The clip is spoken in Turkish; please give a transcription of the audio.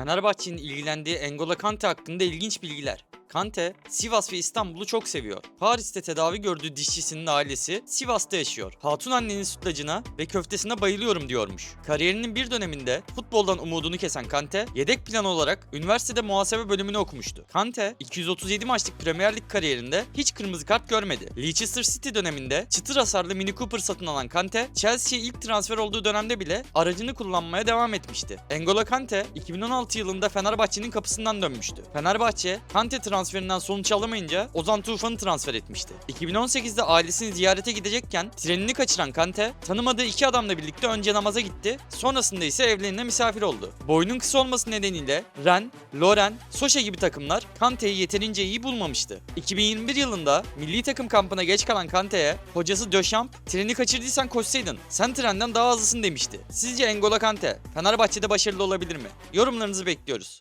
Fenerbahçe'nin ilgilendiği Engola Kante hakkında ilginç bilgiler. Kante, Sivas ve İstanbul'u çok seviyor. Paris'te tedavi gördüğü dişçisinin ailesi Sivas'ta yaşıyor. Hatun annenin sütlacına ve köftesine bayılıyorum diyormuş. Kariyerinin bir döneminde futboldan umudunu kesen Kante, yedek plan olarak üniversitede muhasebe bölümünü okumuştu. Kante, 237 maçlık Premier Lig kariyerinde hiç kırmızı kart görmedi. Leicester City döneminde çıtır hasarlı Mini Cooper satın alan Kante, Chelsea'ye ilk transfer olduğu dönemde bile aracını kullanmaya devam etmişti. N'Golo Kante, 2016 yılında Fenerbahçe'nin kapısından dönmüştü. Fenerbahçe, Kante transferinden sonuç alamayınca Ozan Tufan'ı transfer etmişti. 2018'de ailesini ziyarete gidecekken trenini kaçıran Kante, tanımadığı iki adamla birlikte önce namaza gitti, sonrasında ise evlerine misafir oldu. Boyunun kısa olması nedeniyle Ren, Loren, Soşa gibi takımlar Kante'yi yeterince iyi bulmamıştı. 2021 yılında milli takım kampına geç kalan Kante'ye hocası Döşamp, treni kaçırdıysan koşsaydın, sen trenden daha hızlısın demişti. Sizce N'Golo Kante, Fenerbahçe'de başarılı olabilir mi? Yorumlarınızı bekliyoruz.